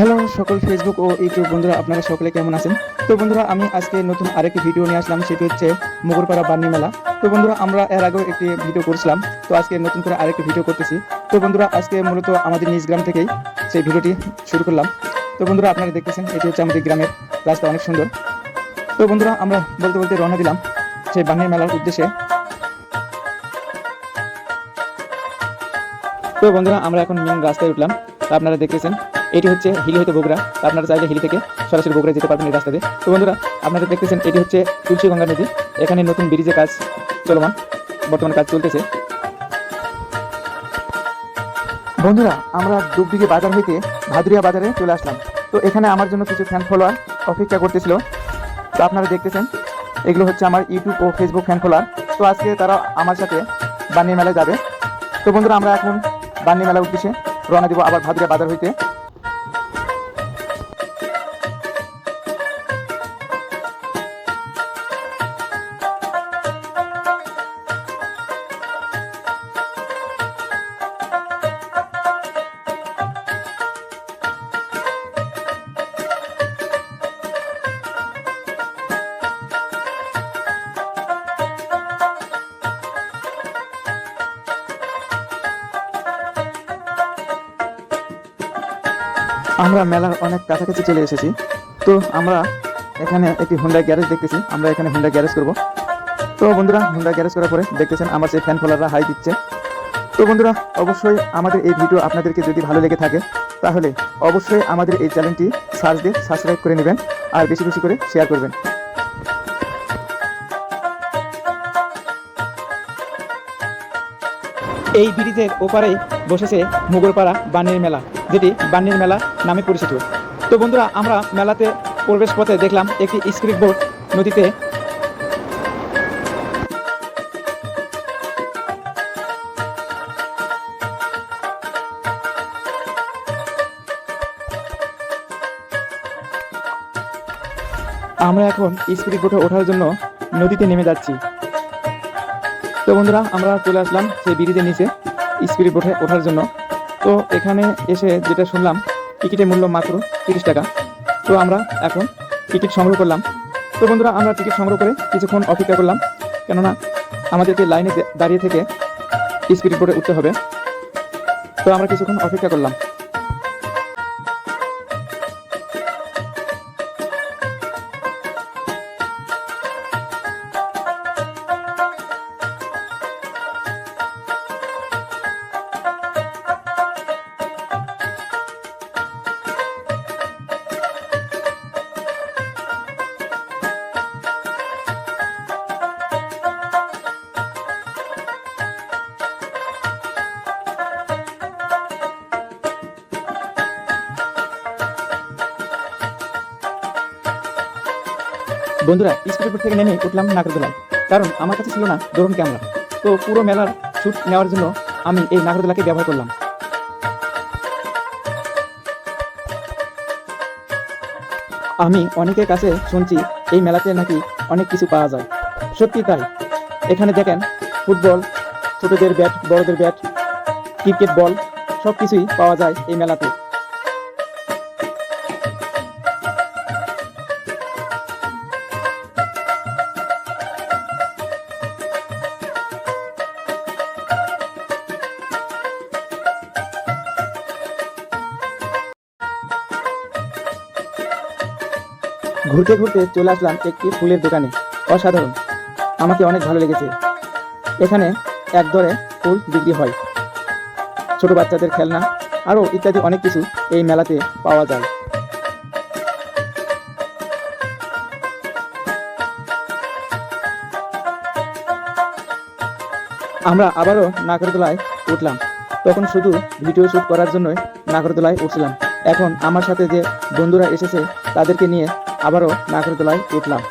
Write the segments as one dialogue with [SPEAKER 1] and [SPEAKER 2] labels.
[SPEAKER 1] Hello সকল Facebook ও YouTube বন্ধুরা, আপনারা সকলে কেমন আছেন? তো বন্ধুরা, আমি আজকে নতুন আরেকটি ভিডিও নিয়ে আসলাম, সেটি হচ্ছে মুগুরপাড়া বার্নি মেলা। তো বন্ধুরা, আমরা এর আগেও একটি ভিডিও করছিলাম, তো আজকে নতুন করে আরেকটি ভিডিও করতেছি। তো বন্ধুরা, আজকে মূলত আমাদের নিজ গ্রাম থেকেই সেই ভিডিওটি শুরু করলাম। তো বন্ধুরা, আপনারা দেখতেছেন, এটি হচ্ছে আমাদের গ্রামের রাস্তা অনেক সুন্দর। তো বন্ধুরা, আমরা বলতে বলতে রওনা দিলাম সেই বার্নি মেলার উদ্দেশ্যে। তো বন্ধুরা, আমরা এখন মেন রাস্তায় উঠলাম আপনারা দেখতেছেন এটি হচ্ছে হিলি হইতে বগুড়া। আপনারা চাইলে হিলি থেকে সরাসরি বগুড়া যেতে পারবেন এই রাস্তা দিয়ে তো বন্ধুরা, আপনারা দেখতেছেন এটি হচ্ছে তুলসী গঙ্গা নদী। এখানে নতুন ব্রিজের কাজ চলমান, বর্তমানে কাজ চলতেছে। বন্ধুরা, আমরা ডুবদিঘি বাজার হইতে ভাদুরিয়া বাজারে চলে আসলাম। তো এখানে আমার জন্য কিছু ফ্যান ফলোয়ার অপেক্ষা করতেছিল। তো আপনারা দেখতেছেন, এগুলো হচ্ছে আমার ইউটিউব ও ফেসবুক ফ্যান ফলোয়ার তো আজকে তারা আমার সাথে বানিয়ে মেলায় যাবে। তো বন্ধুরা, আমরা এখন বান্নি মেলা উদ্দেশ্যে রওনা দিব আবার ভাদুরিয়া বাজার হইতে। আমরা মেলার অনেক কাছাকাছি চলে এসেছি। তো আমরা এখানে একটি হুন্ডা গ্যারেজ দেখতেছি। আমরা এখানে হুন্ডা গ্যারেজ করব। তো বন্ধুরা হুন্ডা গ্যারেজ করার পরে দেখতেছেন আমার সেই ফ্যান ফলোয়াররা হাই দিচ্ছে। তো বন্ধুরা, অবশ্যই আমাদের এই ভিডিও আপনাদেরকে যদি ভালো লেগে থাকে, তাহলে অবশ্যই আমাদের এই চ্যানেলটি সার্চ দিয়ে সাবস্ক্রাইব করে নেবেন আর বেশি বেশি করে শেয়ার করবেন। এই ব্রিজের ওপারে বসেছে মুগলপাড়া বানির মেলা। যেটি বানির মেলা নামে পরিচিত। তো বন্ধুরা, আমরা মেলাতে প্রবেশ পথে দেখলাম একটি স্ক্রিপ বোর্ড নদীতে। আমরা এখন স্পিড বোটে ওঠার জন্য নদীতে নেমে যাচ্ছি। তো বন্ধুরা, আমরা চলে আসলাম সেই ব্রিজের নিচে স্পিড বোটে ওঠার জন্য। তো এখানে এসে যেটা শুনলাম, টিকিটের মূল্য মাত্র তিরিশ টাকা। তো আমরা এখন টিকিট সংগ্রহ করলাম। তো বন্ধুরা, আমরা টিকিট সংগ্রহ করে কিছুক্ষণ অপেক্ষা করলাম। কেননা আমাদেরকে লাইনে দাঁড়িয়ে থেকে স্পিড বোর্ডে উঠতে হবে। তো আমরা কিছুক্ষণ অপেক্ষা করলাম। বন্ধুরা স্কুটির থেকে নেমে উঠলাম নাগরদোলায় কারণ আমার কাছে ছিল না ড্রোন ক্যামেরা তো পুরো মেলার শ্যুট নেওয়ার জন্য আমি এই নাগরদোলাকে ব্যবহার করলাম। আমি অনেকের কাছে শুনছি এই মেলাতে নাকি অনেক কিছু পাওয়া যায়। সত্যি তাই। এখানে দেখেন, ফুটবল, ছোটদের ব্যাট, বড়দের ব্যাট, ক্রিকেট বল সব কিছুই পাওয়া যায় এই মেলাতে। ঘুরতে ঘুরতে চলে আসলাম একটি ফুলের দোকানে। অসাধারণ। আমাকে অনেক ভালো লেগেছে। এখানে এক দরে ফুল বিক্রি হয়। ছোট বাচ্চাদের খেলনা আরও ইত্যাদি অনেক কিছু এই মেলাতে পাওয়া যায়। আমরা আবারও নাগরদোলায় উঠলাম। তখন শুধু ভিডিও শ্যুট করার জন্যই নাগরদোলায় উঠছিলাম। এখন আমার সাথে যে বন্ধুরা এসেছে তাদেরকে নিয়ে আবারও নাগরদোলায় উঠলাম।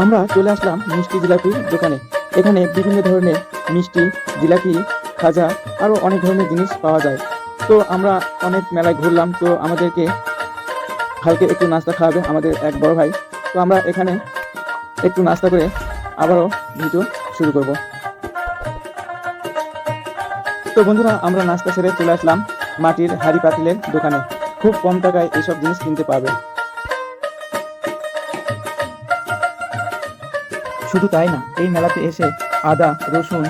[SPEAKER 1] আমরা চলে আসলাম মিষ্টি জিলাপির দোকানে। এখানে বিভিন্ন ধরনের মিষ্টি, জিলাপি, খাজা আরও অনেক ধরনের জিনিস পাওয়া যায়। তো আমরা অনেক মেলায় ঘুরলাম, তো আমাদেরকে হালকে একটু নাস্তা খাওয়াবে আমাদের এক বড় ভাই। তো আমরা এখানে একটু নাস্তা করে আবারও ভিডিও শুরু করব। তো বন্ধুরা, আমরা নাস্তা সেরে চলে আসলাম মাটির হাড়ি পাতিলের দোকানে। খুব কম টাকায় এইসব জিনিস কিনতে পারবে। শুধু তাই না, এই মেলাতে এসে আদা, রসুন,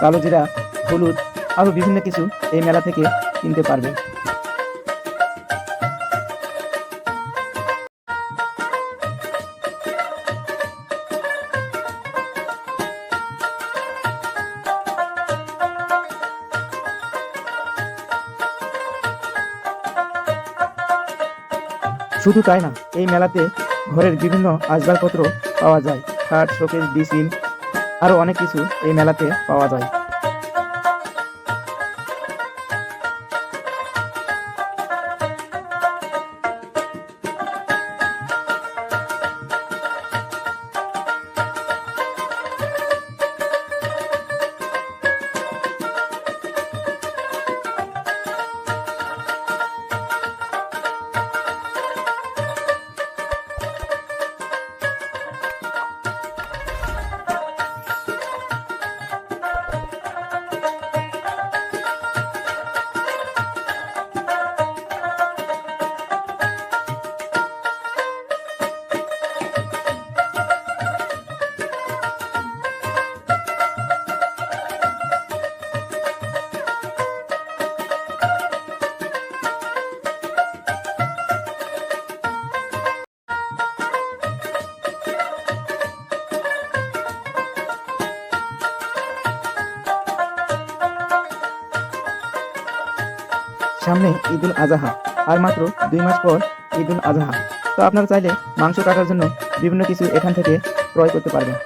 [SPEAKER 1] কালো জিরা, হলুদ আরও বিভিন্ন কিছু এই মেলা থেকে কিনতে পারবে। শুধু তাই না, এই মেলাতে ঘরের বিভিন্ন আসবাবপত্র পাওয়া যায়। খাট শোকেস ডিসিল আরও অনেক কিছু এই মেলাতে পাওয়া যায়। সামনে ঈদুল আজহা, আর মাত্র দুই মাস পর ঈদ উল আজহা। তো আপনারা চাইলে মাংস কাটার জন্য বিভিন্ন কিছু এখান থেকে ক্রয় করতে পারবেন।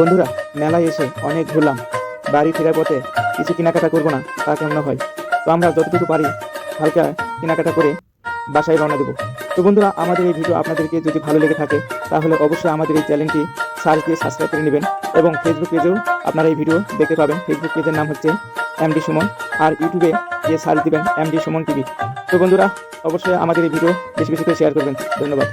[SPEAKER 1] বন্ধুরা, মেলায় এসে অনেক ঘুরলাম। বাড়ি ফেরার পথে কিছু কেনাকাটা করব না, তা কেমন হয়? তো আমরা যতটুকু পারি হালকা কেনাকাটা করে বাসায় রওনা দেবো। তো বন্ধুরা, আমাদের এই ভিডিও আপনাদেরকে যদি ভালো লেগে থাকে, তাহলে অবশ্যই আমাদের এই চ্যানেলটি সার্চ দিয়ে সাবস্ক্রাইব করে নেবেন এবং ফেসবুক পেজেও আপনারা এই ভিডিও দেখতে পাবেন। ফেসবুক পেজের নাম হচ্ছে এমডি সুমন আর ইউটিউবে যে সার্চ দিবেন এমডি সুমন টিভি তো বন্ধুরা, অবশ্যই আমাদের এই ভিডিও বেশি বেশি করে শেয়ার করবেন। ধন্যবাদ।